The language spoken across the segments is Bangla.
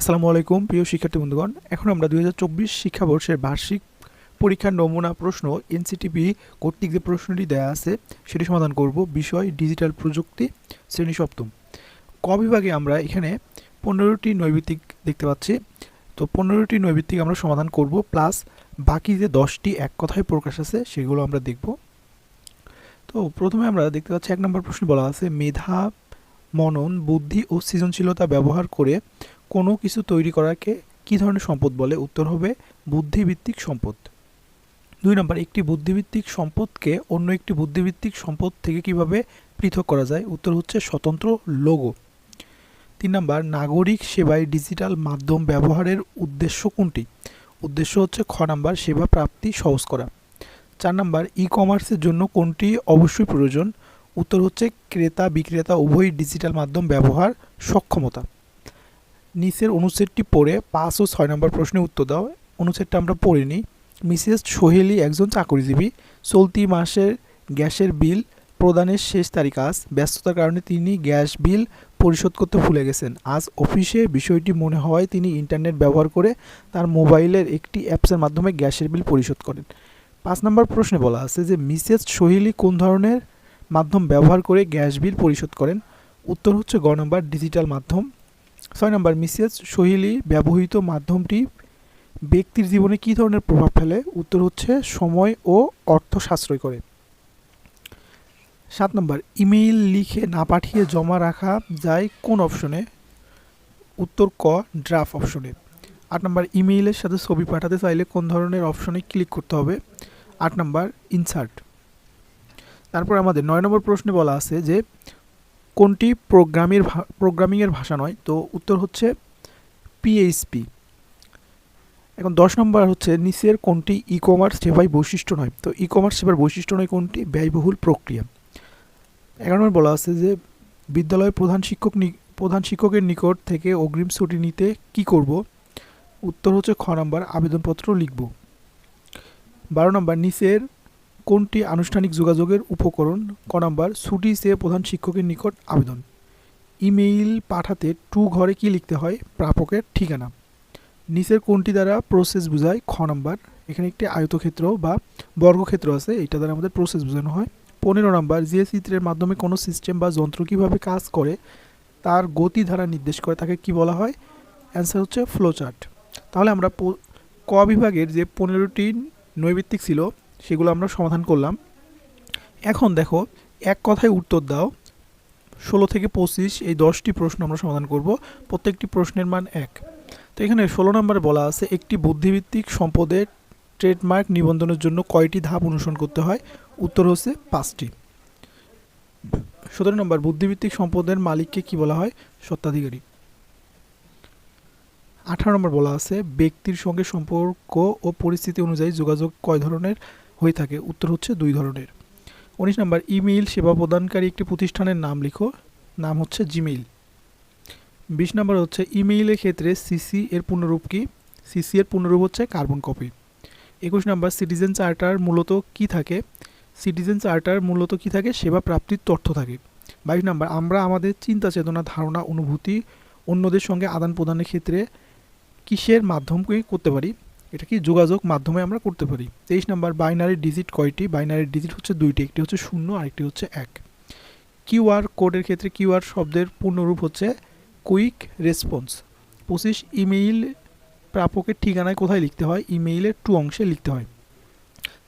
আসসালামু আলাইকুম, প্রিয় শিক্ষার্থী বন্ধুগণ। এখন আমরা দু হাজার চব্বিশ শিক্ষাবর্ষের বার্ষিক পরীক্ষার নমুনা প্রশ্ন এনসিটিভি কর্তৃক যে প্রশ্নটি দেওয়া আছে, সেটি সমাধান করব। বিষয়, ডিজিটাল প্রযুক্তি, শ্রেণি সপ্তম। ক বিভাগে আমরা এখানে পনেরোটি নৈবিত্তিক দেখতে পাচ্ছি। তো পনেরোটি নৈবিত্তিক আমরা সমাধান করব, প্লাস বাকি যে দশটি এক কথায় প্রকাশ আছে, সেগুলো আমরা দেখব। তো প্রথমে আমরা দেখতে পাচ্ছি, এক নম্বর প্রশ্ন বলা আছে, মেধা, মনন, বুদ্ধি ও সৃজনশীলতা ব্যবহার করে কোনো কিছু তৈরি করাকে কী ধরনের সম্পদ বলে? উত্তর হবে, বুদ্ধিভিত্তিক সম্পদ। দুই নম্বর, একটি বুদ্ধিভিত্তিক সম্পদকে অন্য একটি বুদ্ধিভিত্তিক সম্পদ থেকে কীভাবে পৃথক করা যায়? উত্তর হচ্ছে স্বতন্ত্র লোগো। তিন নম্বর, নাগরিক সেবায় ডিজিটাল মাধ্যম ব্যবহারের উদ্দেশ্য কোনটি? উদ্দেশ্য হচ্ছে খ নাম্বার, সেবা প্রাপ্তি সহজ করা। চার নাম্বার ই কমার্সের জন্য কোনটি অবশ্যই প্রয়োজন? উত্তর হচ্ছে ক্রেতা বিক্রেতা উভয়ই ডিজিটাল মাধ্যম ব্যবহার সক্ষমতা। নিচের অনুচ্ছেদটি পড়ে পাঁচ ও ছয় নম্বর প্রশ্নের উত্তর দাও। অনুচ্ছেদটা আমরা পড়ে নিই মিসেস সোহেলি একজন চাকরিজীবী। চলতি মাসের গ্যাসের বিল প্রদানের শেষ তারিখ আজ। ব্যস্ততার কারণে তিনি গ্যাস বিল পরিশোধ করতে ভুলে গেছেন। আজ অফিসে বিষয়টি মনে হওয়ায় তিনি ইন্টারনেট ব্যবহার করে তার মোবাইলের একটি অ্যাপসের মাধ্যমে গ্যাসের বিল পরিশোধ করেন। পাঁচ নম্বর প্রশ্নে বলা আছে যে, মিসেস সোহেলি কোন ধরনের মাধ্যম ব্যবহার করে গ্যাস বিল পরিশোধ করেন? উত্তর হচ্ছে গ নম্বর ডিজিটাল মাধ্যম। ছয় নম্বর, মিসেস সোহেলি ব্যবহৃত মাধ্যমটি ব্যক্তির জীবনে কী ধরনের প্রভাব ফেলে? উত্তর হচ্ছে, সময় ও অর্থ সাশ্রয় করে। সাত নম্বর, ইমেইল লিখে না পাঠিয়ে জমা রাখা যায় কোন অপশনে? উত্তর ক, ড্রাফট অপশনে। আট নম্বর, ইমেইলের সাথে ছবি পাঠাতে চাইলে কোন ধরনের অপশনে ক্লিক করতে হবে? আট নম্বর, ইনসার্ট। তারপর আমাদের নয় নম্বর প্রশ্নে বলা আছে যে কোনটি প্রোগ্রামের প্রোগ্রামিংয়ের ভাষা নয়? তো উত্তর হচ্ছে পিএইচপি এখন দশ নম্বর হচ্ছে নিচের কোনটি ই কমার্স সেবাই বৈশিষ্ট্য নয়? তো ই কমার্স সেবার বৈশিষ্ট্য নয় কোনটি? ব্যয়বহুল প্রক্রিয়া। এগারো নম্বর বলা আছে যে বিদ্যালয়ের প্রধান শিক্ষক প্রধান শিক্ষকের নিকট থেকে অগ্রিম ছুটি নিতে কি করব? উত্তর হচ্ছে খ নম্বর আবেদনপত্র লিখব। বারো নম্বর নিচের কোনটি আনুষ্ঠানিক যোগাযোগের উপকরণ? ক নাম্বার, ছুটি চেয়ে প্রধান শিক্ষকের নিকট আবেদন। ইমেইল পাঠাতে টু ঘরে কি লিখতে হয়? প্রাপকের ঠিকানা। নিচের কোনটি দ্বারা প্রসেস বোঝায়? খ নাম্বার, এখানে একটি আয়তক্ষেত্র বা বর্গক্ষেত্র আছে, এটা দ্বারা আমাদের প্রসেস বোঝানো হয়। পনেরো নাম্বার, যে চিত্রের মাধ্যমে কোনো সিস্টেম বা যন্ত্র কীভাবে কাজ করে, তার গতি ধারা নির্দেশ করে, তাকে কি বলা হয়? অ্যান্সার হচ্ছে ফ্লোচার্ট। তাহলে আমরা ক বিভাগের যে পনেরোটি নৈবিত্তিক ছিল সেগুলো আমরা সমাধান করলাম। এখন দেখো, এক কথায় উত্তর দাও। ষোলো থেকে পঁচিশ, এই দশটি প্রশ্ন আমরা সমাধান করব। প্রত্যেকটি প্রশ্নের মান এক। তো এখানে ষোলো নম্বরে বলা আছে, একটি বুদ্ধিভিত্তিক সম্পদের ট্রেডমার্ক নিবন্ধনের জন্য কয়টি ধাপ অনুসরণ করতে হয়? উত্তর হচ্ছে পাঁচটি। সতেরো নম্বর বুদ্ধিভিত্তিক সম্পদের মালিককে কি বলা হয়? সত্ত্বাধিকারী আঠারো নম্বর বলা আছে, ব্যক্তির সঙ্গে সম্পর্ক ও পরিস্থিতি অনুযায়ী যোগাযোগ কয় ধরনের হয়ে থাকে। উত্তর হচ্ছে দুই ধরনের। উনিশ নম্বর, ইমেইল সেবা প্রদানকারী একটি প্রতিষ্ঠানের নাম লিখো। নাম হচ্ছে জিমেইল। বিশ নম্বর হচ্ছে, ইমেইলের ক্ষেত্রে সিসি এর পূর্ণরূপ কি? সিসি এর পূর্ণরূপ হচ্ছে কার্বন কপি। একুশ নম্বর, সিটিজেন চার্টার মূলত কি থাকে? সিটিজেন চার্টার মূলত কি থাকে? সেবা প্রাপ্তির তথ্য থাকে। বাইশ নম্বর, আমরা আমাদের চিন্তা চেতনা ধারণা অনুভূতি অন্যদের সঙ্গে আদান প্রদানের ক্ষেত্রে কিসের মাধ্যমকে করতে পারি? এটা কি যোগাযোগ মাধ্যমে আমরা করতে পারি? তেইশ নাম্বার, বাইনারি ডিজিট কয়টি? বাইনারি ডিজিট হচ্ছে দুইটি, একটি হচ্ছে শূন্য, আরেকটি হচ্ছে এক। কিউআর কোডের ক্ষেত্রে কিউআর শব্দের পূর্ণরূপ হচ্ছে কুইক রেসপন্স। পঁচিশ, ইমেইল প্রাপকের ঠিকানায় কোথায় লিখতে হয়? ইমেইলের টু অংশে লিখতে হয়।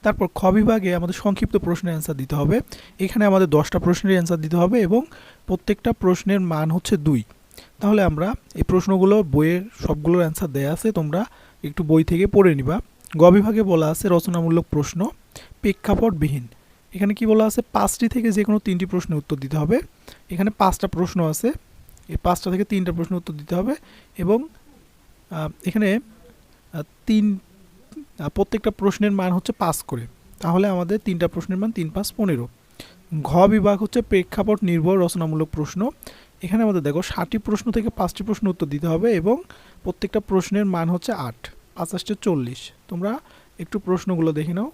তারপর খ বিভাগে আমাদের সংক্ষিপ্ত প্রশ্নের অ্যান্সার দিতে হবে। এখানে আমাদের দশটা প্রশ্নের অ্যান্সার দিতে হবে এবং প্রত্যেকটা প্রশ্নের মান হচ্ছে দুই। তাহলে আমরা এই প্রশ্নগুলো বইয়ের সবগুলোর অ্যান্সার দেয়া আছে, তোমরা একটু বই থেকে পড়ে নিবা। গ বিভাগে বলা আছে রচনামূলক প্রশ্ন প্রেক্ষাপটবিহীন। এখানে কি বলা আছে? পাঁচটি থেকে যে কোনো তিনটি প্রশ্নের উত্তর দিতে হবে। এখানে পাঁচটা প্রশ্ন আছে। এই পাঁচটা থেকে তিনটা প্রশ্নের উত্তর দিতে হবে এবং এখানে তিন প্রত্যেকটা প্রশ্নের মান হচ্ছে পাস করে। তাহলে আমাদের তিনটা প্রশ্নের মান তিন পাঁচ পনেরো। ঘ বিভাগ হচ্ছে প্রেক্ষাপট নির্ভর রচনামূলক প্রশ্ন। এখানে আমাদের দেখো, ষাটটি প্রশ্ন থেকে পাঁচটি প্রশ্ন উত্তর দিতে হবে এবং প্রত্যেকটা প্রশ্নের মান হচ্ছে আট পাঁচাশটা চল্লিশ। তোমরা একটু প্রশ্নগুলো দেখে নাও।